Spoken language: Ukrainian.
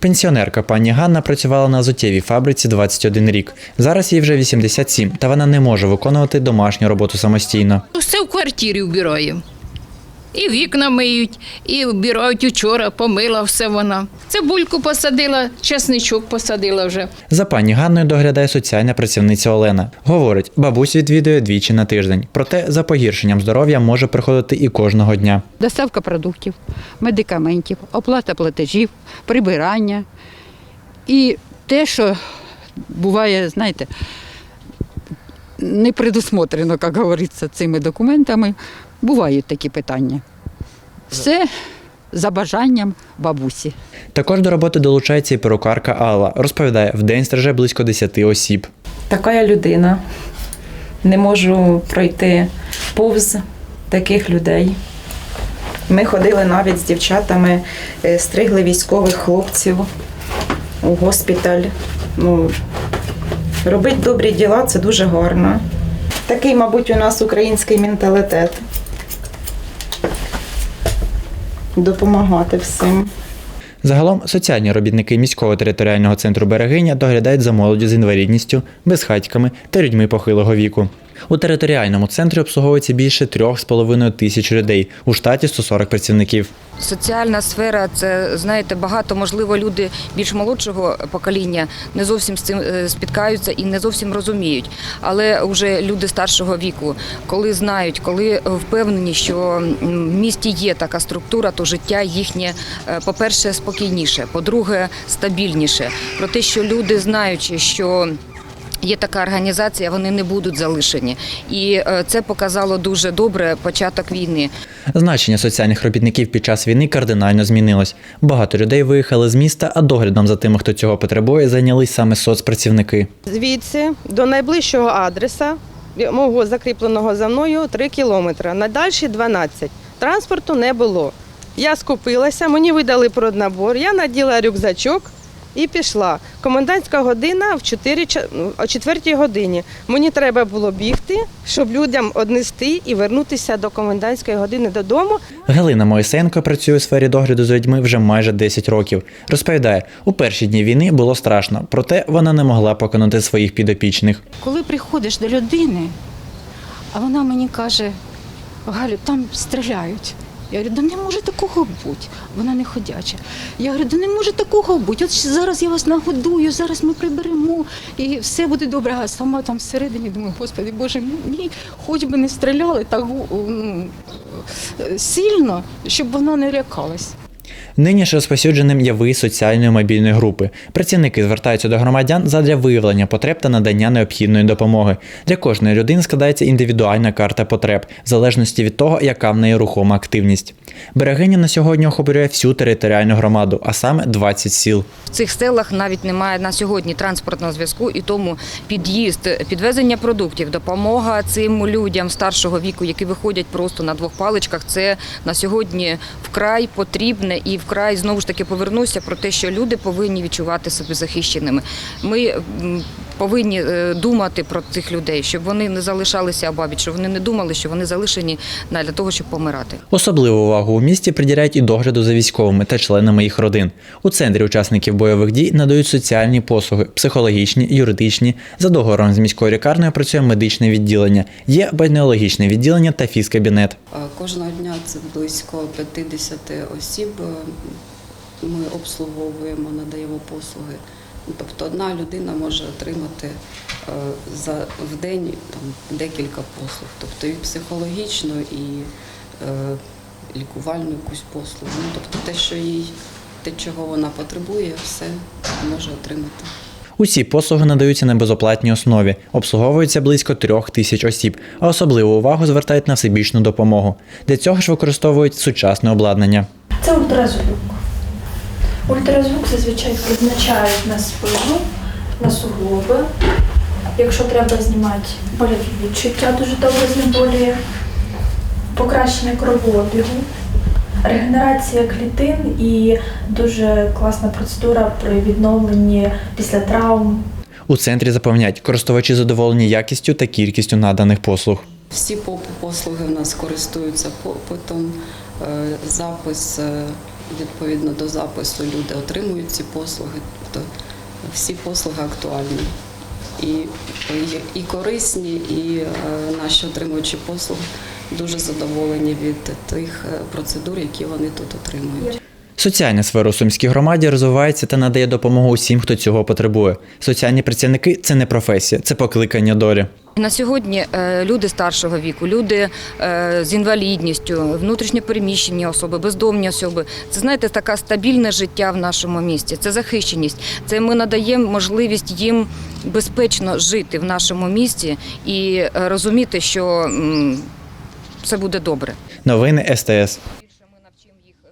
Пенсіонерка пані Ганна працювала на азотєвій фабриці 21 рік. Зараз їй вже 87, та вона не може виконувати домашню роботу самостійно. Все в квартирі вбираємо. І вікна миють, і вбирають учора, помила все вона. Цибульку посадила, чесничок посадила вже. За пані Ганною доглядає соціальна працівниця Олена. Говорить, бабусь відвідує двічі на тиждень. Проте за погіршенням здоров'я може приходити і кожного дня. доставка продуктів, медикаментів, оплата платежів, прибирання. І те, що буває, знаєте, не предусмотрено, як говориться, цими документами, бувають такі питання. Все за бажанням бабусі. Також до роботи долучається і перукарка Алла. Розповідає, в день стриже близько 10 осіб. така я людина. Не можу пройти повз таких людей. Ми ходили навіть з дівчатами, е, стригли військових хлопців у госпіталь. Ну, робити добрі діла це дуже гарно. Такий, мабуть, у нас український менталітет. Допомагати всім. Загалом соціальні робітники міського територіального центру Берегиня доглядають за молоддю з інвалідністю, безхатьками та людьми похилого віку. У територіальному центрі обслуговується більше 3,5 тисяч людей, у штаті 140 працівників. Соціальна сфера це знаєте, багато можливо люди більш молодшого покоління не зовсім з цим е, спіткаються і не зовсім розуміють. Але вже люди старшого віку, коли знають, коли впевнені, що в місті є така структура, то життя їхнє, е, по-перше, спокійніше, по-друге, стабільніше. Про те, що люди знаючи, що Є така організація, вони не будуть залишені, і е, це показало дуже добре початок війни. Значення соціальних робітників під час війни кардинально змінилось. Багато людей виїхали з міста, а доглядом за тими, хто цього потребує, зайнялись саме соцпрацівники. Звідси до найближчого адреса, мого закріпленого за мною, 3 кілометри. Надальші 12. Транспорту не було. Я скупилася, мені видали проднабор, я наділа рюкзачок і пішла. Комендантська година в 4, ча- ну, о 4 годині. Мені треба було бігти, щоб людям однести і вернутися до комендантської години додому. Галина Моїсенко працює у сфері догляду за людьми вже майже 10 років. Розповідає, у перші дні війни було страшно, проте вона не могла покинути своїх підопічних. Коли приходиш до людини, а вона мені каже, Галю, там стріляють. Я говорю, да не може такого бути. Вона не ходяча. Я говорю, да не може такого бути. От зараз я вас нагодую, зараз ми приберемо і все буде добре. А сама там всередині думаю, господи, Боже мій, хоч би не стріляли так ну, сильно, щоб вона не лякалась. Нині ж розпосюдженим є виїзд соціальної мобільної групи. Працівники звертаються до громадян задля виявлення потреб та надання необхідної допомоги. Для кожної людини складається індивідуальна карта потреб, в залежності від того, яка в неї рухома активність. Берегиня на сьогодні охоплює всю територіальну громаду, а саме 20 сіл. В цих селах навіть немає на сьогодні транспортного зв'язку, і тому під'їзд, підвезення продуктів, допомога цим людям старшого віку, які виходять просто на двох паличках. Це на сьогодні вкрай потрібне і вкрай знову ж таки повернуся про те, що люди повинні відчувати себе захищеними. Ми повинні е, думати про цих людей, щоб вони не залишалися обабіч, щоб вони не думали, що вони залишені для того, щоб помирати. Особливу увагу у місті приділяють і догляду за військовими та членами їх родин. У центрі учасників бойових дій надають соціальні послуги, психологічні, юридичні. За договором з міською лікарнею працює медичне відділення, є бальнеологічне відділення та фізкабінет. Е, Кожного дня це близько 50 осіб. е, Ми обслуговуємо, надаємо послуги. Тобто одна людина може отримати е, за в день там декілька послуг, тобто і психологічну, і е, лікувальну якусь послугу. Ну, тобто те, що їй, те, чого вона потребує, все може отримати. Усі послуги надаються на безоплатній основі, обслуговується близько трьох тисяч осіб, а особливу увагу звертають на всебічну допомогу. Для цього ж використовують сучасне обладнання. Це ультразвук. Ультразвук зазвичай призначають на спину, на суглоби. Якщо треба знімати больові відчуття, дуже добре знеболює. Покращення кровообігу, регенерація клітин і дуже класна процедура при відновленні після травм. У центрі запевняють, користувачі задоволені якістю та кількістю наданих послуг. Всі послуги в нас користуються попитом, е, запис е, відповідно до запису люди отримують ці послуги. Тобто всі послуги актуальні. І, і, корисні, і е, наші отримуючі послуги дуже задоволені від тих е, процедур, які вони тут отримують. Соціальна сфера у Сумській громаді розвивається та надає допомогу усім, хто цього потребує. Соціальні працівники це не професія, це покликання долі. На сьогодні е, люди старшого віку, люди е, з інвалідністю, внутрішньопереміщені особи, бездомні особи. Це знаєте, таке стабільне життя в нашому місті. Це захищеність. Це ми надаємо можливість їм безпечно жити в нашому місті і е, розуміти, що все буде добре. Новини СТС.